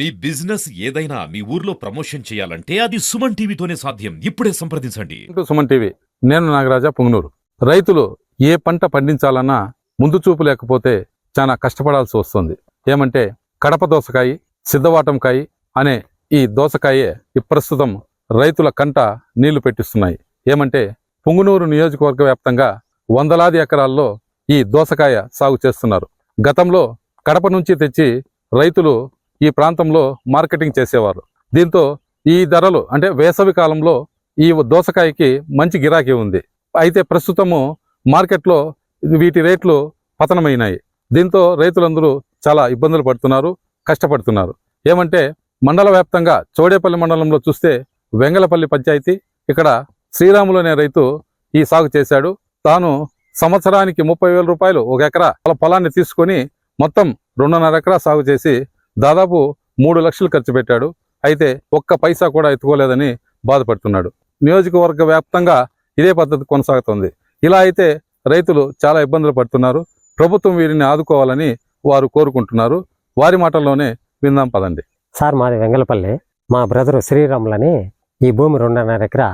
మీ business ఏదైనా మీ ఊర్లో promotion చేయాలంటే అది సుమన్ టీవీతోనే సాధ్యం. ఇప్పుడే సంప్రదించండి. సుమన్ టీవీ. నేను నాగరాజా పుంగనూరు. రైతులు ఏ పంట పండించాలన్నా ముందు చూపు లేకపోతే చాలా కష్టపడాల్సి వస్తుంది. ఏమంటే కడప దోసకాయ సిద్ధవాటంకాయ అనే ఈ దోసకాయే ఈ ప్రస్తుతం రైతుల కంట నీళ్ళు పెట్టిస్తున్నాయి. ఏమంటే పుంగునూరు నియోజకవర్గ వ్యాప్తంగా వందలాది ఎకరాల్లో ఈ దోసకాయ సాగు చేస్తున్నారు. గతంలో కడప నుంచి తెచ్చి రైతులు ఈ ప్రాంతంలో మార్కెటింగ్ చేసేవారు. దీంతో ఈ ధరలు అంటే వేసవి కాలంలో ఈ దోసకాయకి మంచి గిరాకీ ఉంది. అయితే ప్రస్తుతము మార్కెట్లో వీటి రేట్లు పతనమైనాయి. దీంతో రైతులందరూ చాలా ఇబ్బందులు పడుతున్నారు కష్టపడుతున్నారు. ఏమంటే మండల వ్యాప్తంగా చోడేపల్లి మండలంలో చూస్తే వెంగళపల్లి పంచాయతీ ఇక్కడ శ్రీరాములు అనే రైతు ఈ సాగు చేశాడు. తాను సంవత్సరానికి ముప్పై వేల రూపాయలు ఒక ఎకరా వాళ్ళ పొలాన్ని తీసుకొని మొత్తం రెండున్నర ఎకరా సాగు చేసి దాదాపు మూడు లక్షలు ఖర్చు పెట్టాడు. అయితే ఒక్క పైసా కూడా ఎత్తుకోలేదని బాధపడుతున్నాడు. నియోజకవర్గ వ్యాప్తంగా ఇదే పద్ధతి కొనసాగుతుంది. ఇలా అయితే రైతులు చాలా ఇబ్బందులు పడుతున్నారు. ప్రభుత్వం వీరిని ఆదుకోవాలని వారు కోరుకుంటున్నారు. వారి మాటల్లోనే విందాం పదండి. సార్ మాది వెంగళపల్లి. మా బ్రదరు శ్రీరాములని ఈ భూమి రెండున్నర ఎకర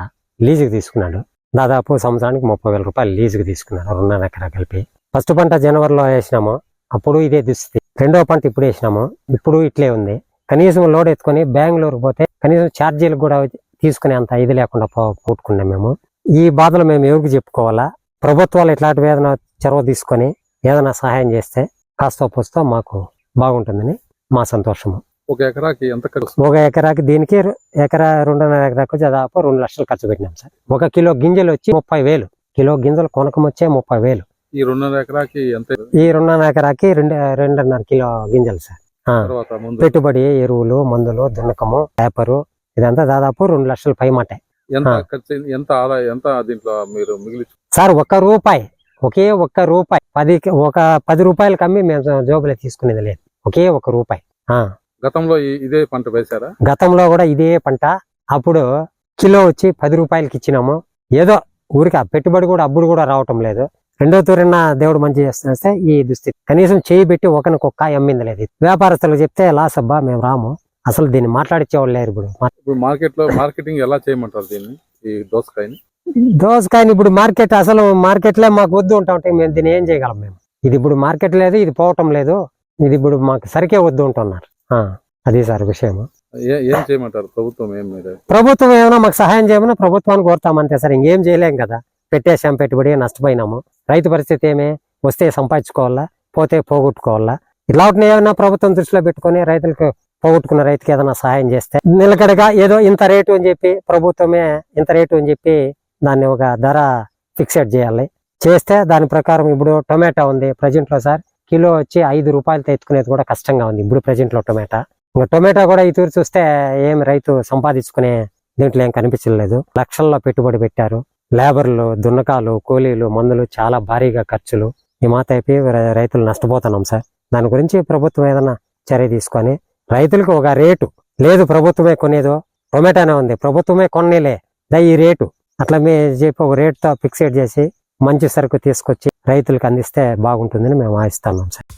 లీజుకి తీసుకున్నాడు. దాదాపు సంవత్సరానికి ముప్పై వేల రూపాయలు లీజుకి తీసుకున్నాడు రెండున్నర ఎకర కలిపి. ఫస్ట్ పంట జనవరిలో వేసినాము. అప్పుడు ఇదే దుస్థితి. రెండో పంట ఇప్పుడు వేసినాము. ఇప్పుడు ఇట్లే ఉంది. కనీసం లోడ్ ఎత్తుకొని బెంగళూరు పోతే కనీసం ఛార్జీలు కూడా తీసుకునే అంత ఇది లేకుండా పో పోట్టుకున్నాం మేము. ఈ బాధలు మేము ఎవరికి చెప్పుకోవాలా? ప్రభుత్వాలు ఇట్లాంటి వేదన చొరవ తీసుకొని ఏదైనా సహాయం చేస్తే కాస్త పుస్తో మాకు బాగుంటుందని మా సంతోషము. ఒక ఎకరాకి ఎంత ఖర్చు ఒక ఎకరాకి దీనికి ఎకరా రెండున్నర ఎకరాకు దాదాపు రెండు లక్షలు ఖర్చు పెట్టినాం సార్. ఒక కిలో గింజలు వచ్చి ముప్పై వేలు. కిలో గింజలు కొనకం వచ్చే ముప్పై వేలు. ఈ రెండున్నర ఎకరాకి ఎంత ఈ రెండున్నర ఎకరాకి రెండు రెండున్నర కిలో గింజలు సార్. పెట్టుబడి ఎరువులు మందులు దున్నకము పేపరు ఇదంతా దాదాపు రెండు లక్షల పై మటే. ఎంత. ఖర్చు ఆదాయం ఎంత దీంట్లో మీరు మిగిలి సార్ ఒక్క రూపాయి ఒకే ఒక్క రూపాయి పది ఒక పది రూపాయలకి అమ్మి మేము జోబులో తీసుకునేది లేదు. ఒకే ఒక రూపాయి. ఆ. గతంలో ఇదే పంట వేశారా? గతంలో కూడా ఇదే పంట. అప్పుడు కిలో వచ్చి పది రూపాయలకి ఇచ్చినాము. ఏదో ఊరికి పెట్టుబడి కూడా అప్పుడు కూడా రావటం లేదు. రెండో తూరిన దేవుడు మంచి చేస్తే ఈ దుస్థితి. కనీసం చేయి పెట్టి ఒకరికొక్క అమ్మింది లేదు. వ్యాపారస్తులకు చెప్తే లాస్ అబ్బా మేము రాము. అసలు దీన్ని మాట్లాడిచ్చేవాళ్ళు లేరు ఇప్పుడు. ఇప్పుడు మార్కెట్లో మార్కెటింగ్ ఎలా చేయమంటారు దీన్ని ఈ దోసకాయని? దోసకాయని ఇప్పుడు మార్కెట్ అసలు మార్కెట్లో మాకు వద్దు ఉంటా ఉంటే మేము దీన్ని ఏం చేయగలం మేము? ఇది ఇప్పుడు మార్కెట్ లేదు ఇది పోవటం లేదు ఇది ఇప్పుడు మాకు సరికే వద్దు ఉంటున్నారు అది సార్ విషయం ఏ- చేయమంటారు? ప్రభుత్వం ఏం ప్రభుత్వం ఏమైనా మాకు సహాయం చేయమన్నా ప్రభుత్వాన్ని కోరుతామంతే సార్ ఇంకేం చేయలేం కదా. పెట్టేశాం పెట్టుబడి నష్టపోయినాము. రైతు పరిస్థితి ఏమి? వస్తే సంపాదించుకోవాలా? పోతే పోగొట్టుకోవాలా? ఇలాంటిని ఏమైనా ప్రభుత్వం దృష్టిలో పెట్టుకొని రైతులకు పోగొట్టుకున్న రైతుకి ఏదైనా సహాయం చేస్తే? నిలకడగా ఏదో ఇంత రేటు అని చెప్పి ప్రభుత్వమే ఇంత రేటు అని చెప్పి దాన్ని ఒక ధర ఫిక్సెడ్ చేయాలి. చేస్తే దాని ప్రకారం ఇప్పుడు టొమాటో ఉంది ప్రజెంట్లో సార్. కిలో వచ్చి ఐదు రూపాయలతో ఎత్తుకునేది కూడా కష్టంగా ఉంది ఇప్పుడు ప్రజెంట్లో టొమాటో. ఇంకా టొమాటో కూడా ఈ తూరి చూస్తే ఏం రైతు సంపాదించుకునే దీంట్లో ఏం కనిపించలేదు. లక్షల్లో పెట్టుబడి పెట్టారు. లేబర్లు దున్నకాలు కూలీలు మందులు చాలా భారీగా ఖర్చులు. ఈ మాత అయిపోయి రైతులు నష్టపోతున్నాం సార్. దాని గురించి ప్రభుత్వం ఏదైనా చర్య తీసుకొని రైతులకు ఒక రేటు. లేదు ప్రభుత్వమే కొనేదో టొమాటోనే ఉంది. ప్రభుత్వమే కొనేలే దా ఈ రేటు. అట్లా మీ చెప్పి ఒక రేటుతో ఫిక్సేట్ చేసి మంచి సరుకు తీసుకొచ్చి రైతులకు అందిస్తే బాగుంటుందని మేము ఆశిస్తున్నాం సార్.